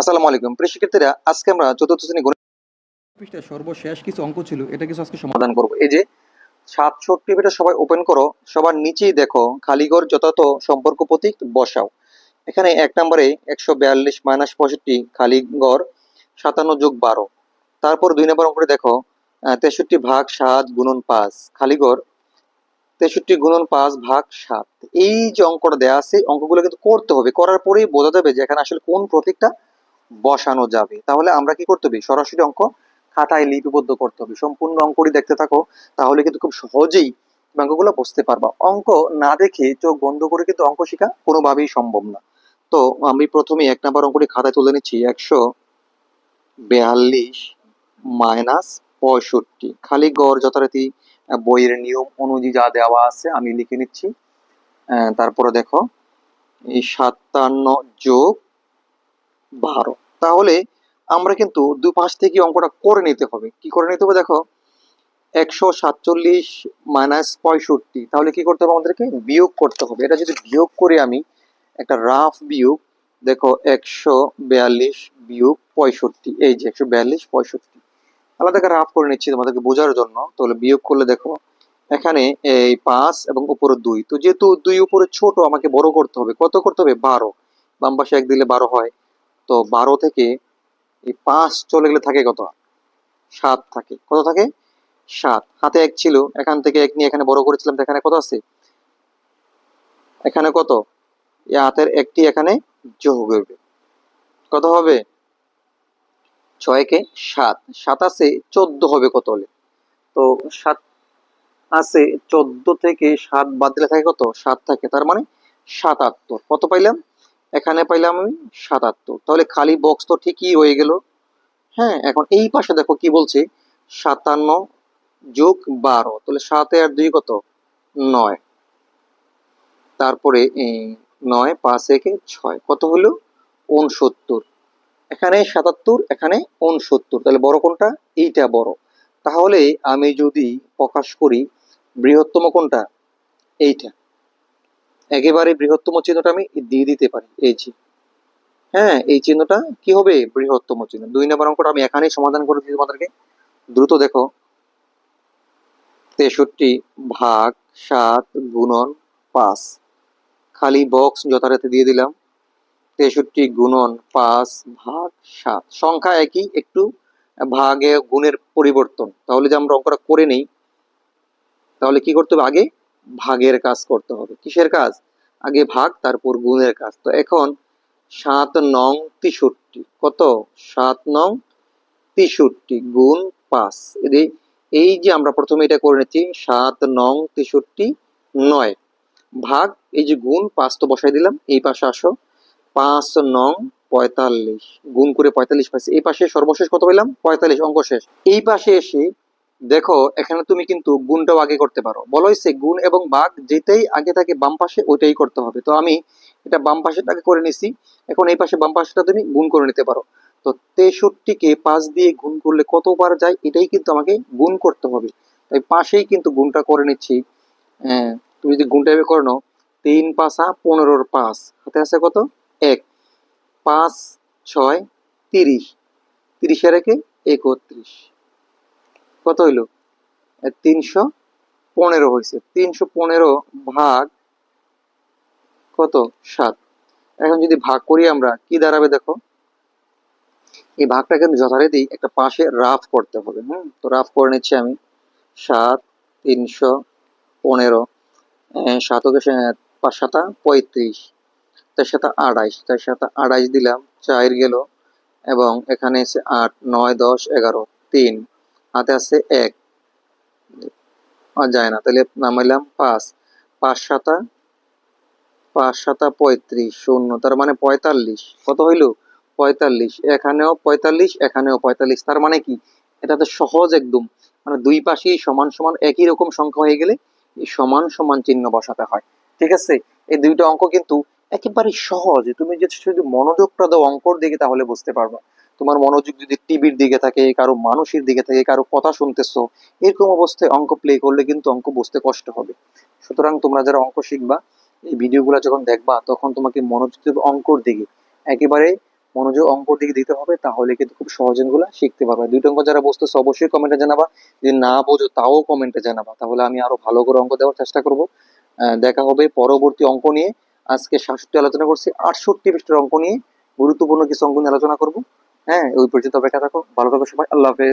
আসসালামু আলাইকুম। প্রিয় শিক্ষার্থীরা, আজকে আমরা চতুর্থ শ্রেণি গণিত সর্বশেষ কিছু অঙ্ক ছিল, এটা কিছু আজকে সমাধান করব। এই যে সাতষট্টি সবাই ওপেন করো, সবার নিচেই দেখো খালিগড় যথাযথ সম্পর্ক প্রতীক বসাও। এখানে এক নম্বরে একশো বিয়াল্লিশ মাইনাস পঁয়ষট্টি খালিগড় সাতান্ন যোগ বারো। তারপর দুই নম্বর অঙ্কটা দেখো তেষট্টি ভাগ সাত গুণন পাঁচ খালিগড় তেষট্টি গুণন পাঁচ ভাগ সাত। এই যে অঙ্কটা দেওয়া আছে অঙ্কগুলো কিন্তু করতে হবে। করার পরেই বোঝা যাবে যে এখানে আসলে কোন প্রতীকটা বসানো যাবে। তাহলে আমরা কি করতে হবে? সরাসরি অঙ্ক খাতায় লিপিবদ্ধ করতে হবে। সম্পূর্ণ অঙ্কটি দেখতে থাকো, তাহলে কিন্তু খুব সহজেই অঙ্কগুলো বুঝতে পারবা। অঙ্ক না দেখে চোখ বন্ধ করে কিন্তু অঙ্ক শেখা কোনোভাবেই সম্ভব না। তো আমি প্রথমে এক নাম্বার অঙ্কটি খাতায় তুলে নিচ্ছি। একশো বেয়াল্লিশ মাইনাস পঁয়ষট্টি। খালি গড় যথারীতি বইয়ের নিয়ম অনুযায়ী যা দেওয়া আছে আমি লিখে নিচ্ছি। তারপরে দেখো সাতান্ন যোগ বারো। তাহলে আমরা কিন্তু দু পাশ থেকে অঙ্কটা করে নিতে হবে। কি করে নিতে হবে দেখো? একশো সাতচল্লিশ মাইনাস পঁয়ষট্টি। তাহলে কি করতে হবে আমাদেরকে? বিয়োগ করতে হবে। এটা যদি বিয়োগ করি আমি, একটা রাফ বিয়োগ, দেখো একশো বিয়াল্লিশ বিয়োগ পঁয়ষট্টি। এই যে একশো বিয়াল্লিশ পঁয়ষট্টি। আলাদা করে রাফ করে নিচ্ছি তোমাদেরকে বোঝার জন্য। তাহলে বিয়োগ করলে দেখো, এখানে এই পাঁচ এবং উপরে দুই। তো যেহেতু দুই উপরে ছোট, আমাকে বড় করতে হবে। কত করতে হবে? বারো। বাম পাশে এক দিলে বারো হয়। তো বারো থেকে এই পাঁচ চলে গেলে থাকে কত? সাত থাকে। কত থাকে? সাত। হাতে এক ছিল, এখান থেকে এক নিয়ে এখানে বড় করেছিলাম এখানে কত আছে? এখানে কত? এই হাতের একটি এখানে যোগ হবে কত হবে? ছয়কে সাত। সাত আছে, চোদ্দ হবে কত হলে? তো সাত আছে, চোদ্দ থেকে সাত বাদ দিলে থাকে কত? সাত থাকে। তার মানে সাত সাতাত্তর কত পাইলাম? এখানে পাইলাম আমি সাতাত্তর। তাহলে খালি বক্স তো ঠিকই হয়ে গেল। হ্যাঁ এখন এই পাশে দেখো কি বলছে? সাতান্ন যোগ বারো, তাহলে সাতে আর দুই কত? নয়। তারপরে এই নয়, পাঁচ একে ছয়, কত হলো? উনসত্তর। এখানে সাতাত্তর, এখানে উনসত্তর, তাহলে বড় কোনটা? এইটা বড়। তাহলে আমি যদি প্রকাশ করি বৃহত্তম কোনটা? এইটা। একেবারে বৃহত্তম চিহ্নটা আমি দিয়ে দিতে পারি, এই যে। হ্যাঁ এই চিহ্নটা কি হবে? বৃহত্তম চিহ্ন। দুই নম্বর অঙ্কটা আমি এখানেই সমাধান করে দিই তোমাদেরকে। দ্রুত দেখো। তেষট্টি ভাগ সাত গুণন পাঁচ। খালি বক্স যথারীতি দিয়ে দিলাম। তেষট্টি গুণন পাঁচ ভাগ সাত। সংখ্যা একই, একটু ভাগে গুণের পরিবর্তন। তাহলে যে আমরা অঙ্কটা করে নেই, তাহলে কি করতে হবে? আগে ভাগের কাজ করতে হবে। কিসের কাজ? আগে ভাগ, তারপর গুণের কাজ। তো এখন সাত নং তেষট্টি। কত? সাত নং তেষট্টি গুণ পাঁচ। এদি- এই যে আমরা প্রথমে এটা করে নিচ্ছি, সাত নং তেষট্টি নয়। ভাগ, এই যে গুণ, পাঁচ তো বসাই দিলাম, এই পাশে আসো। পাঁচ নং পঁয়তাল্লিশ। গুণ করে পঁয়তাল্লিশ পাইছি। এই পাশে সর্বশেষ কত পেলাম পঁয়তাল্লিশ, অঙ্ক শেষ। এই পাশে এসে দেখো এখানে তুমি কিন্তু গুণটাও আগে করতে পারো। বলা হয়েছে গুণ এবং ভাগ যেটাই আগে থাকে বাম পাশে ওইটাই করতে হবে। তো আমি এটা বাম পাশেটাকে করে নিছি। এখন এই পাশে বাম পাশেটা তুমি গুণ করে নিতে পারো। তো তেষট্টিকে পাঁচ দিয়ে গুণ করলে কতবার যায়? এটাই কিন্তু আমাকে গুণ করতে হবে। তাই পাশেই কিন্তু গুণটা করে নিচ্ছি। আহ, তুমি যদি গুণটা এভাবে করে নাও তিন পাঁচা পনেরোর পাঁচ। হাতে আছে কত? এক। পাঁচ ছয় তিরিশ। তিরিশের একে একত্রিশ। কত হইল? তিনশো পনেরো হয়েছে তিনশো পনেরো ভাগ কত? সাত। এখন যদি ভাগ করি আমরা, কি দাঁড়াবে দেখো? এই ভাগটা কিন্তু যথারীতি একটা পাশে রাফ করতে হবে, হুম? তো রাফ করে নিচ্ছি আমি। সাত, তিনশো পনেরো সাতকে পাঁচ সাতা পঁয়ত্রিশ, তার সাথে আড়াইশ, তার সাথে আড়াইশ দিলাম, চার গেল, এবং এখানে আছে আট, নয়, দশ, এগারো, তিন। হাতে আছে এক। যায় না, তাহলে নামাইলাম পাঁচ। পাঁচ সাতা পাঁচ সাতা পঁয়ত্রিশ, শূন্য, তার মানে পঁয়তাল্লিশ। কত হইল? পঁয়তাল্লিশ। এখানেও পঁয়তাল্লিশ এখানেও পঁয়তাল্লিশ, তার মানে কি? এটা তো সহজ একদম। মানে দুই পাশেই সমান সমান একই রকম সংখ্যা হয়ে গেলে সমান সমান চিহ্ন বসাতে হয়। ঠিক আছে? এই দুইটা অঙ্ক কিন্তু একেবারে সহজ। তুমি যদি শুধু মনোযোগটা দাও অঙ্কর দিকে, তাহলে বুঝতে পারবা। তোমার মনোযোগ যদি টিভির দিকে থাকে, কারও মানুষের দিকে থাকে, কারও কথা শুনতেছো, এরকম অবস্থায় অঙ্ক প্লে করলে কিন্তু অঙ্ক বুঝতে কষ্ট হবে। সুতরাং তোমরা যারা অঙ্ক শিখবা, এই ভিডিওগুলো যখন দেখবা, তখন তোমাকে মনোযোগ অঙ্কর দিকে। একেবারে মনোযোগ অঙ্ক দিকে দিতে হবে, তাহলে কিন্তু খুব সহজ অঙ্কগুলো শিখতে পারবে। দুইটা অঙ্ক যারা বুঝতেছে, অবশ্যই কমেন্টে জানাবা। যদি না বোঝো, তাও কমেন্টে জানাবা। তাহলে আমি আরও ভালো করে অঙ্ক দেওয়ার চেষ্টা করব। দেখা হবে পরবর্তী অঙ্ক নিয়ে। আজকে সাতষট্টি আলোচনা করছি। আটষট্টি পৃষ্ঠের অঙ্ক নিয়ে গুরুত্বপূর্ণ কিছু অঙ্ক নিয়ে আলোচনা করব। হ্যাঁ ওই পর্যন্ত অপেক্ষা থাকো। ভালো থাকো সবাই। আল্লাহ হাফেজ।